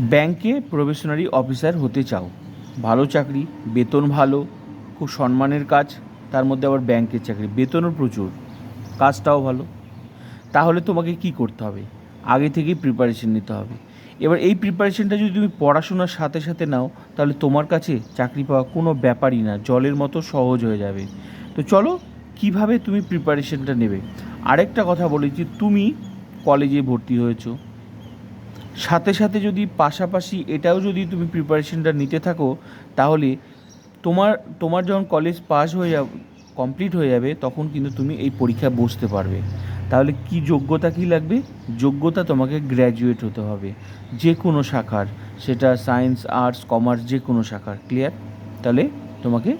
ব্যাংকে probationary officer হতে চাও। ভালো চাকরি, বেতন ভালো, খুব সম্মানের কাজ, তার মধ্যে আবার ব্যাংকের চাকরি। বেতনও প্রচুর, কাজটাও ভালো। তাহলে তোমাকে কি করতে হবে? আগে থেকেই প্রিপারেশন নিতে হবে। এবার এই প্রিপারেশনটা যদি তুমি পড়াশোনার সাথে সাথে নাও, তাহলে তোমার কাছে চাকরি পাওয়া কোনো ব্যাপারই না। জলের মতো সহজ হয়ে যাবে। তো চলো, কীভাবে তুমি প্রিপারেশনটা নেবে? আরেকটা কথা বলি যে তুমি কলেজে ভর্তি হয়েছো। সাথে সাথে যদি পাশাপাশি এটাও যদি তুমি প্রিপারেশনটা নিতে থাকো, তাহলে তোমার তোমার যখন কলেজ পাস হয়ে যাবে কমপ্লিট হয়ে যাবে, তখন কিন্তু তুমি এই পরীক্ষা বসতে পারবে। তাহলে কি যোগ্যতা কি লাগবে? যোগ্যতা তোমাকে গ্র্যাজুয়েট হতে হবে। যে কোনো শাখার, সেটা সায়েন্স আর্টস কমার্স যে কোনো শাখার ক্লিয়ার তাহলে তোমাকে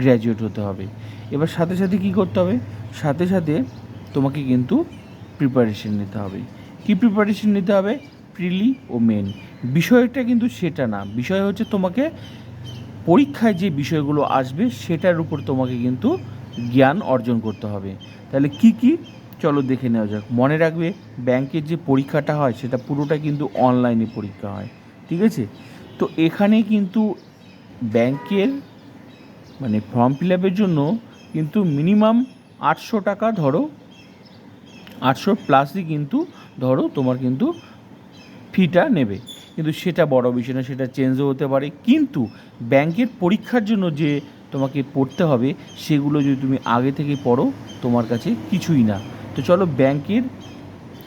গ্র্যাজুয়েট হতে হবে। এবার সাথে সাথে কি করতে হবে? সাথে সাথে তোমাকে কিন্তু প্রিপারেশন নিতে হবে। কি প্রিপারেশন নিতে হবে? প্রিলি ও মেন বিষয়টা কিন্তু সেটা না। বিষয় হচ্ছে তোমাকে পরীক্ষায় যে বিষয়গুলো আসবে, সেটার উপর তোমাকে কিন্তু জ্ঞান অর্জন করতে হবে। তাহলে কি কি? চলো দেখে নেওয়া যাক। মনে রাখবে, ব্যাংকের যে পরীক্ষাটা হয়, সেটা পুরোটা কিন্তু অনলাইনে পরীক্ষা হয়। ঠিক আছে? তো এখানে কিন্তু ব্যাংকের মানে ফর্ম ফিল আপের জন্য কিন্তু মিনিমাম আটশো টাকা ধরো। আটশো প্লাসই কিন্তু ধরো তোমার কিন্তু ফিটা নেবে। কিন্তু সেটা বড় বিষয় না, সেটা চেঞ্জও হতে পারে। কিন্তু ব্যাংকের পরীক্ষার জন্য যে তোমাকে পড়তে হবে, সেগুলো যদি তুমি আগে থেকে পড়ো, তোমার কাছে কিছুই না। তো চলো ব্যাংকের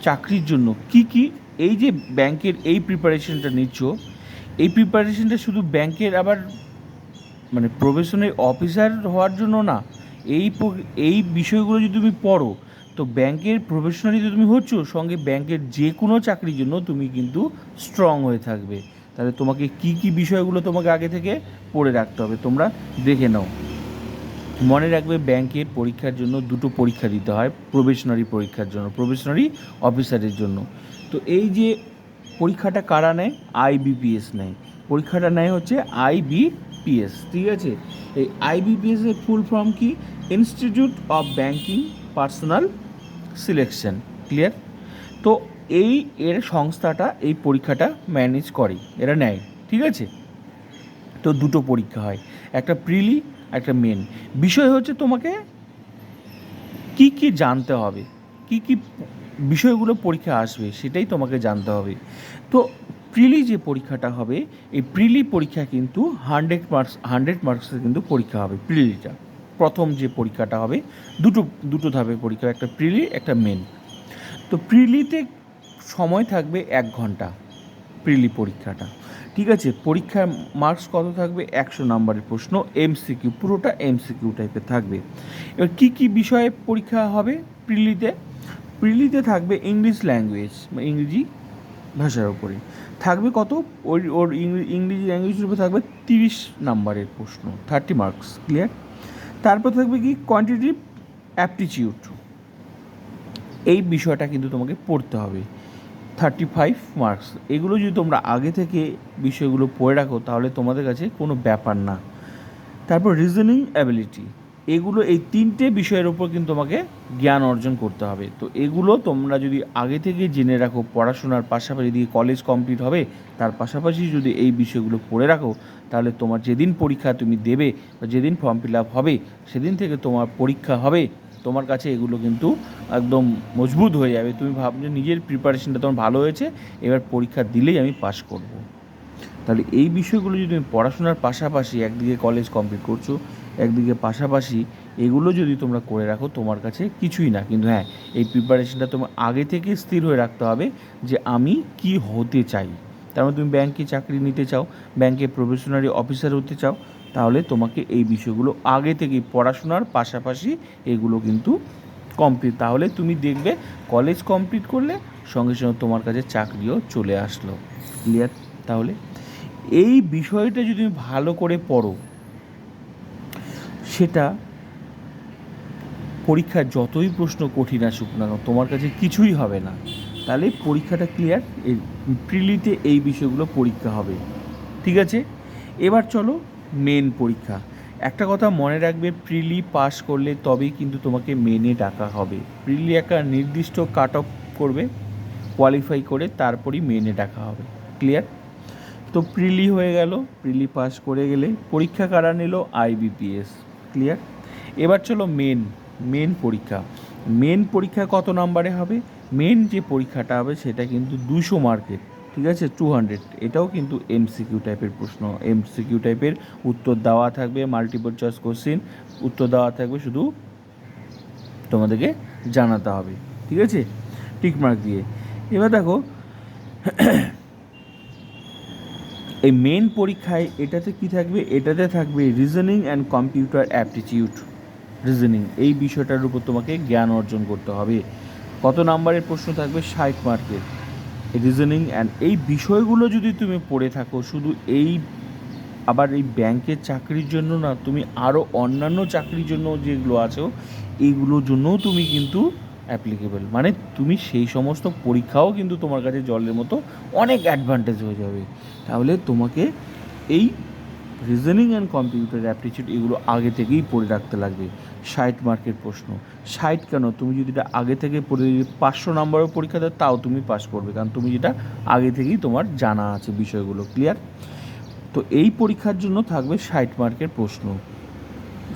চাকরির জন্য কি কি, এই যে ব্যাংকের এই প্রিপারেশনটা নিচ্ছ, এই প্রিপারেশনটা শুধু ব্যাংকের আবার মানে প্রফেশনের অফিসার হওয়ার জন্য না, এই এই বিষয়গুলো যদি তুমি পড়ো তো ব্যাংকের প্রফেশনালি যদি তুমি হচ্ছ, সঙ্গে ব্যাংকের যে কোনো চাকরির জন্য তুমি কিন্তু স্ট্রং হয়ে থাকবে। তাহলে তোমাকে কি কি বিষয়গুলো তোমাকে আগে থেকে পড়ে রাখতে হবে তোমরা দেখে নাও। মনে রাখবে ব্যাংকের পরীক্ষার জন্য দুটো পরীক্ষা দিতে হয় প্রবেশনারি পরীক্ষার জন্য প্রবেশনারি অফিসারের জন্য। তো এই যে পরীক্ষাটা কারা নেয়? আইবিপিএস নেয়। পরীক্ষাটা নেয় হচ্ছে আইবিপিএস ঠিক আছে? এই আইবিপিএস এর ফুল ফর্ম কি? Institute of banking personnel selection clear তো এই এর সংস্থাটা, এই পরীক্ষাটা ম্যানেজ করে, এরা নেয়, ঠিক আছে? তো দুটো পরীক্ষা হয়, একটা প্রিলি একটা মেন বিষয় হচ্ছে তোমাকে কি কি জানতে হবে, কি কি বিষয়গুলো পরীক্ষা আসবে সেটাই তোমাকে জানতে হবে। তো প্রিলি যে পরীক্ষাটা হবে, এই প্রিলি পরীক্ষা কিন্তু হান্ড্রেড মার্কস হান্ড্রেড মার্কসের কিন্তু পরীক্ষা হবে প্রিলিটা প্রথম যে পরীক্ষাটা হবে, দুটো দুটো ধাপের পরীক্ষা, একটা প্রিলি, একটা মেন। তো প্রিলিতে সময় থাকবে এক ঘণ্টা, প্রিলি পরীক্ষাটা। ঠিক আছে, পরীক্ষার মার্কস কত থাকবে? একশো নাম্বারের প্রশ্ন এমসিকিউ পুরোটা এমসিকিউ টাইপের থাকবে। এবার কী কী বিষয়ে পরীক্ষা হবে প্রিলিতে? প্রিলিতে থাকবে ইংলিশ ল্যাঙ্গুয়েজ বা ইংরেজি ভাষার ওপরে থাকবে কত? ওর ওর ইংরে- ইংরেজি ল্যাঙ্গুয়েজের উপরে থাকবে তিরিশ নাম্বারের প্রশ্ন থার্টি মার্কস ক্লিয়ার তারপর থাকবে কি কোয়ান্টিটিভ অ্যাপটিচিউড এই বিষয়টা কিন্তু তোমাকে পড়তে হবে। থার্টি ফাইভ মার্কস এগুলো যদি তোমরা আগে থেকে বিষয়গুলো পড়ে রাখো, তাহলে তোমাদের কাছে কোনো ব্যাপার না। তারপর রিজনিং অ্যাবিলিটি এগুলো এই তিনটে বিষয়ের উপর কিন্তু তোমাকে জ্ঞান অর্জন করতে হবে। তো এগুলো তোমরা যদি আগে থেকে জেনে রাখো, পড়াশোনার পাশাপাশি দিয়ে কলেজ কমপ্লিট হবে, তার পাশাপাশি যদি এই বিষয়গুলো পড়ে রাখো, তাহলে তোমার যেদিন পরীক্ষা তুমি দেবে বা যেদিন ফর্ম ফিল আপ হবে, সেদিন থেকে তোমার পরীক্ষা হবে। তোমার কাছে এগুলো কিন্তু একদম মজবুত হয়ে যাবে। তুমি ভাবছ নিজের প্রিপারেশনটা তোমার ভালো হয়েছে, এবার পরীক্ষা দিলেই আমি পাশ করব। তাহলে এই বিষয়গুলো যদি তুমি পড়াশোনার পাশাপাশি একদিকে কলেজ কমপ্লিট করছ, একদিকে পাশাপাশি এগুলো যদি তোমরা করে রাখো, তোমার কাছে কিছুই না। কিন্তু হ্যাঁ এই প্রিপারেশনটা তোমার আগে থেকে স্থির হয়ে রাখতে হবে যে আমি কি হতে চাই। তার মানে তুমি ব্যাংকে চাকরি নিতে চাও ব্যাংকে প্রফেশনারি অফিসার হতে চাও, তাহলে তোমাকে এই বিষয়গুলো আগে থেকেই পড়াশোনার পাশাপাশি এগুলো কিন্তু কমপ্লিট তাহলে তুমি দেখবে কলেজ কমপ্লিট করলে সঙ্গে সঙ্গে তোমার কাছে চাকরিও চলে আসলো। ক্লিয়ার তাহলে এই বিষয়টা যদি তুমি ভালো করে পড়ো, সেটা পরীক্ষার যতই প্রশ্ন কঠিন আসুক না তোমার কাছে কিছুই হবে না। তাহলে পরীক্ষাটা ক্লিয়ার প্রিলিতে এই বিষয়গুলো পরীক্ষা হবে। ঠিক আছে? এবার চলো মেন পরীক্ষা। একটা কথা মনে রাখবে প্রিলি পাস করলে তবেই কিন্তু তোমাকে মেনে ডাকা হবে। প্রিলি একটা নির্দিষ্ট কাট অফ করবে কোয়ালিফাই করে তারপরই মেনে ডাকা হবে। ক্লিয়ার তো প্রিলি হয়ে গেল। প্রিলি পাস করে গেলে পরীক্ষা কারা নিল? আইবিপিএস ক্লিয়ার এবার চলো মেন মেন পরীক্ষা। মেন পরীক্ষা কত নাম্বারে হবে? মেন যে পরীক্ষাটা হবে সেটা কিন্তু দুশো মার্কের, ঠিক আছে? টু হান্ড্রেড এটাও কিন্তু এমসিকিউ টাইপের প্রশ্ন। এমসিকিউ টাইপের উত্তর দেওয়া থাকবে মাল্টিপল চয়েস কোশ্চিন উত্তর দেওয়া থাকবে শুধু তোমাদেরকে জানাতে হবে, ঠিক আছে? টিক মার্ক দিয়ে। এবার দেখো এই মেন পরীক্ষায় এটাতে কি থাকবে? এটাতে থাকবে reasoning and computer aptitude reasoning এই বিষয়টার উপর তোমাকে জ্ঞান অর্জন করতে হবে। কত নাম্বারের প্রশ্ন থাকবে? ষাট মার্কের। রিজনিং অ্যান্ড এই বিষয়গুলো যদি তুমি পড়ে থাকো, শুধু এই আবার এই ব্যাংকের চাকরির জন্য না, তুমি আরও অন্যান্য চাকরির জন্য যেগুলো আছো এইগুলোর জন্যও তুমি কিন্তু অ্যাপ্লিকেবল মানে তুমি সেই সমস্ত পরীক্ষাও কিন্তু তোমার কাছে জলের মতো অনেক অ্যাডভান্টেজ হয়ে যাবে। তাহলে তোমাকে এই রিজনিং অ্যান্ড কম্পিউটার অ্যাপটিচিউড এগুলো আগে থেকেই পড়ে রাখতে লাগবে। ষাট মার্কের প্রশ্ন। ষাট কেন? তুমি যদি এটা আগে থেকে পড়ে পাঁচশো নম্বরের পরীক্ষা দাও তাও তুমি পাস করবে। কারণ তুমি যেটা আগে থেকেই তোমার জানা আছে বিষয়গুলো। ক্লিয়ার তো এই পরীক্ষার জন্য থাকবে ষাট মার্কের প্রশ্ন।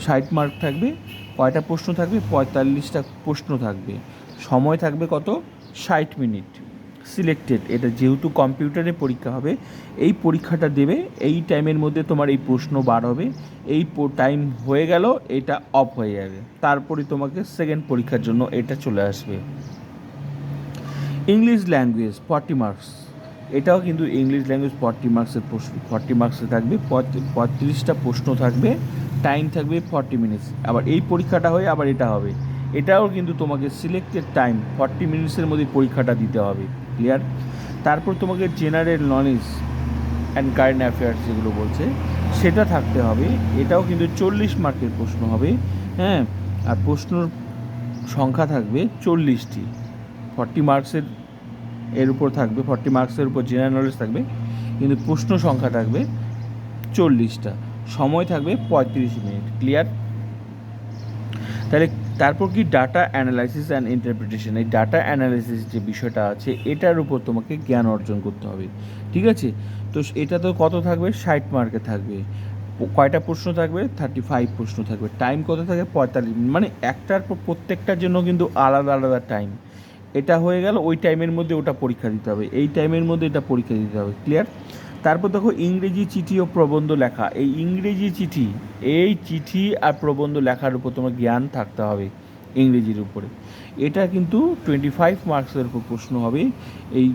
ষাট মার্ক থাকবে কয়টা প্রশ্ন থাকবে? পঁয়তাল্লিশটা প্রশ্ন থাকবে। সময় থাকবে কত? ষাট মিনিট। সিলেক্টেড। এটা যেহেতু কম্পিউটারে পরীক্ষা হবে, এই পরীক্ষাটা দেবে, এই টাইমের মধ্যে তোমার এই প্রশ্ন বার হবে, এই টাইম হয়ে গেল, এটা অফ হয়ে যাবে। তারপরে তোমাকে সেকেন্ড পরীক্ষার জন্য এটা চলে আসবে। English language, forty marks. এটাও কিন্তু ইংলিশ ল্যাঙ্গুয়েজ, ফর্টি মার্কসের প্রশ্ন, ফর্টি মার্কসে থাকবে পঁয়ত্রিশটা প্রশ্ন থাকবে। টাইম থাকবে ফর্টি মিনিটস আবার এই পরীক্ষাটা হয়ে আবার এটা হবে। এটাও কিন্তু তোমাকে সিলেক্টেড টাইম ফর্টি মিনিটসের মধ্যে পরীক্ষাটা দিতে হবে। ক্লিয়ার তারপর তোমাকে general knowledge and current affairs যেগুলো বলছে, সেটা থাকতে হবে। এটাও কিন্তু চল্লিশ মার্কের প্রশ্ন হবে। হ্যাঁ? আর প্রশ্নর সংখ্যা থাকবে চল্লিশটি। ফর্টি মার্কসের এর উপর থাকবে ফর্টি মার্কসের উপর জেনারেল নলেজ থাকবে। কিন্তু প্রশ্ন সংখ্যা থাকবে চল্লিশটা। সময় থাকবে পঁয়ত্রিশ মিনিট ক্লিয়ার তাহলে তারপর কি ডাটা অ্যানালাইসিস অ্যান্ড ইন্টারপ্রিটেশন এই ডাটা অ্যানালাইসিস যে বিষয়টা আছে, এটার উপর তোমাকে জ্ঞান অর্জন করতে হবে, ঠিক আছে? তো এটা তো কত থাকবে? ষাট মার্কে থাকবে। কয়টা প্রশ্ন থাকবে? থার্টি ফাইভ প্রশ্ন থাকবে। টাইম কত থাকবে পঁয়তাল্লিশ মিনিট। মানে একটার পর প্রত্যেকটার জন্য কিন্তু আলাদা আলাদা টাইম এটা হয়ে গেল, ওই টাইমের মধ্যে ওটা পরীক্ষা দিতে হবে। এই টাইমের মধ্যে এটা পরীক্ষা দিতে হবে ক্লিয়ার তারপর দেখো ইংরেজি চিঠি ও প্রবন্ধ লেখা। এই ইংরেজি চিঠি, এই চিঠি আর প্রবন্ধ লেখার উপর তোমার জ্ঞান থাকতে হবে ইংরেজির উপরে। এটা কিন্তু টোয়েন্টি ফাইভ মার্কসের উপর প্রশ্ন হবে। এই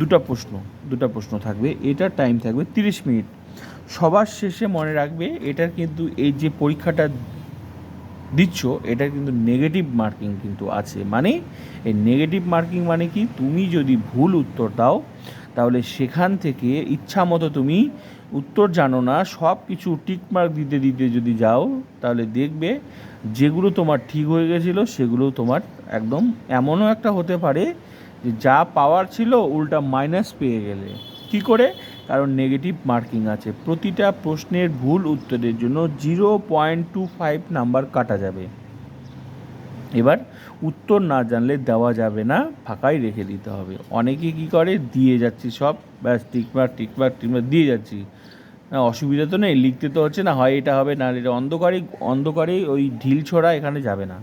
দুটা প্রশ্ন দুটা প্রশ্ন থাকবে। এটার টাইম থাকবে তিরিশ মিনিট। সবার শেষে মনে রাখবে, এটার কিন্তু এই যে পরীক্ষাটা দিচ্ছ, এটার কিন্তু নেগেটিভ মার্কিং কিন্তু আছে। মানে এই নেগেটিভ মার্কিং মানে কি? তুমি যদি ভুল উত্তর দাও তাহলে সেখান থেকে ইচ্ছা মতো তুমি উত্তর জানো না সব কিছু টিকমার্ক দিতে দিতে যদি যাও, তাহলে দেখবে যেগুলো তোমার ঠিক হয়ে গেছিল, সেগুলো তোমার একদম এমনও একটা হতে পারে যে যা পাওয়ার ছিল উল্টা মাইনাস পেয়ে গেলে। কী করে? কারণ নেগেটিভ মার্কিং আছে। প্রতিটা প্রশ্নের ভুল উত্তরের জন্য zero point two five number কাটা যাবে। এবার উত্তর না জানলে দেওয়া যাবে না, ফাঁকাই রেখে দিতে হবে। অনেকে কি করে? দিয়ে যাচ্ছি সব। ব্যাস, টিকমার টিকমার টিকমার, দিয়ে যাচ্ছি। না, অসুবিধা তো নেই, লিখতে তো হচ্ছে না, হয় এটা হবে না এটা অন্ধকারে অন্ধকারে ওই ঢিল ছোড়া এখানে যাবে না।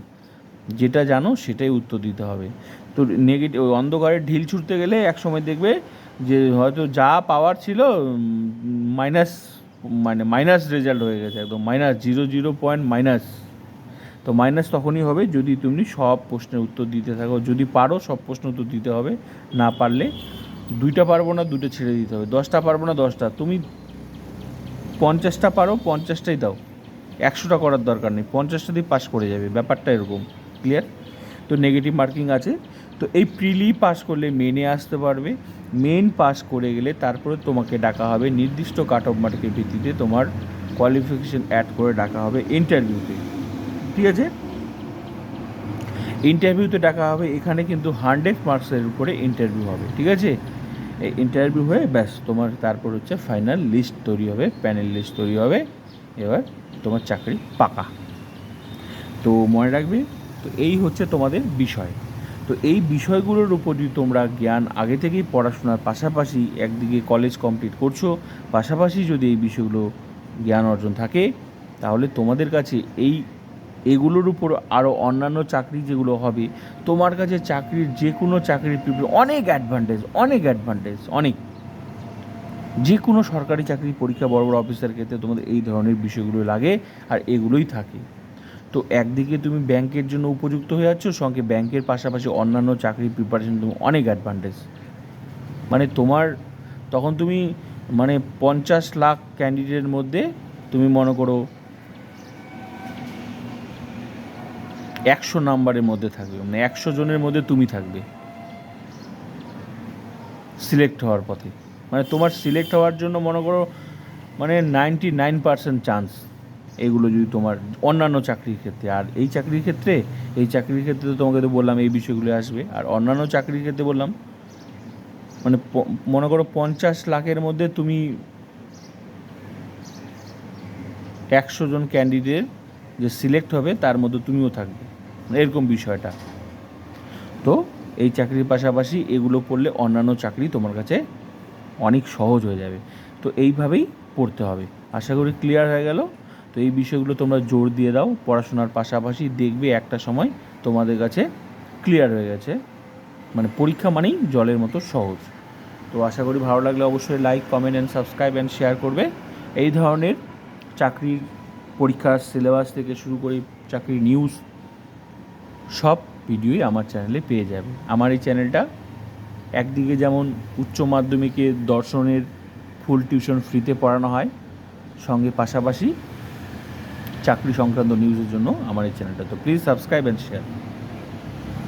যেটা জানো, সেটাই উত্তর দিতে হবে। তো নেগেটিভ ওই অন্ধকারে ঢিল ছুটতে গেলে এক সময় দেখবে যে হয়তো যা পাওয়ার ছিল মাইনাস মানে মাইনাস রেজাল্ট হয়ে গেছে, একদম minus zero zero point minus তো মাইনাস তখনই হবে যদি তুমি সব প্রশ্নের উত্তর দিতে থাকো। যদি পারো, সব প্রশ্ন উত্তর দিতে হবে। না পারলে দুইটা পারব না দুটো ছেড়ে দিতে হবে। দশটা পারব না, দশটা। তুমি পঞ্চাশটা পারো, পঞ্চাশটাই দাও। একশোটা করার দরকার নেই। পঞ্চাশটা দিয়ে পাস করে যাবে। ব্যাপারটা এরকম। ক্লিয়ার তো নেগেটিভ মার্কিং আছে। তো এই প্রিলি পাস করলে মেনে আসতে পারবে। মেন পাস করে গেলে তারপরে তোমাকে ডাকা হবে। নির্দিষ্ট কাট অফ মার্কের ভিত্তিতে তোমার কোয়ালিফিকেশন অ্যাড করে ডাকা হবে ইন্টারভিউতে ঠিক আছে। ইন্টারভিউতে ডাকা হবে, এখানে কিন্তু হান্ড্রেড মার্কসের উপরে ইন্টারভিউ হবে, ঠিক আছে? এই ইন্টারভিউ হয়ে ব্যাস, তোমার তারপর হচ্ছে ফাইনাল লিস্ট তৈরি হবে প্যানেল লিস্ট তৈরি হবে, এবার তোমার চাকরি পাকা। তো মনে রাখবে, তো এই হচ্ছে তোমাদের বিষয়। তো এই বিষয়গুলোর উপর যদি তোমরা জ্ঞান আগে থেকেই পড়াশোনার পাশাপাশি একদিকে কলেজ কমপ্লিট করছ, পাশাপাশি যদি এই বিষয়গুলো জ্ঞান অর্জন থাকে, তাহলে তোমাদের কাছে এই এগুলোর উপর আরও অন্যান্য চাকরি যেগুলো হবে, তোমার কাছে চাকরির যে কোনো চাকরির প্রিপারে অনেক অ্যাডভান্টেজ অনেক অ্যাডভান্টেজ অনেক। যে কোনো সরকারি চাকরি পরীক্ষা বড় বড় অফিসার ক্ষেত্রে তোমাদের এই ধরনের বিষয়গুলো লাগে আর এগুলোই থাকে। তো একদিকে তুমি ব্যাংকের জন্য উপযুক্ত হয়ে যাচ্ছ, সঙ্গে ব্যাংকের পাশাপাশি অন্যান্য চাকরির প্রিপারেশন তুমি অনেক অ্যাডভান্টেজ মানে তোমার, তখন তুমি মানে পঞ্চাশ লাখ ক্যান্ডিডেটের মধ্যে তুমি মনে করো একশো নাম্বারের মধ্যে থাকবে। মানে একশো জনের মধ্যে তুমি থাকবে। সিলেক্ট হওয়ার পথে। মানে তোমার সিলেক্ট হওয়ার জন্য মনে করো মানে নাইনটি নাইন পার্সেন্ট চান্স এগুলো যদি তোমার অন্যান্য চাকরির ক্ষেত্রে। আর এই চাকরির ক্ষেত্রে, এই চাকরির ক্ষেত্রে তো তোমাকে তো বললাম এই বিষয়গুলো আসবে। আর অন্যান্য চাকরির ক্ষেত্রে বললাম মানে মনে করো পঞ্চাশ লাখের মধ্যে তুমি একশো জন ক্যান্ডিডেট যে সিলেক্ট হবে, তার মধ্যে তুমিও থাকবে। এরকম বিষয়টা। তো এই চাকরির পাশাপাশি এগুলো পড়লে অন্যান্য চাকরি তোমার কাছে অনেক সহজ হয়ে যাবে। তো এইভাবেই পড়তে হবে। আশা করি ক্লিয়ার হয়ে গেল। তো এই বিষয়গুলো তোমরা জোর দিয়ে দাও। পড়াশোনার পাশাপাশি দেখবে একটা সময় তোমাদের কাছে ক্লিয়ার হয়ে গেছে। মানে পরীক্ষা মানেই জলের মতো সহজ। তো আশা করি ভালো লাগলে অবশ্যই like comment and subscribe and share করবে। এই ধরনের চাকরির পরীক্ষার সিলেবাস থেকে শুরু করে চাকরির নিউজ সব ভিডিওই আমার চ্যানেলে পেয়ে যাবে। আমার এই চ্যানেলটা একদিকে যেমন উচ্চ মাধ্যমিকে দর্শনের ফুল টিউশন ফ্রিতে পড়ানো হয়, সঙ্গে পাশাপাশি চাকরি সংক্রান্ত নিউজের জন্য আমার এই চ্যানেলটা তো প্লিজ সাবস্ক্রাইব অ্যান্ড শেয়ার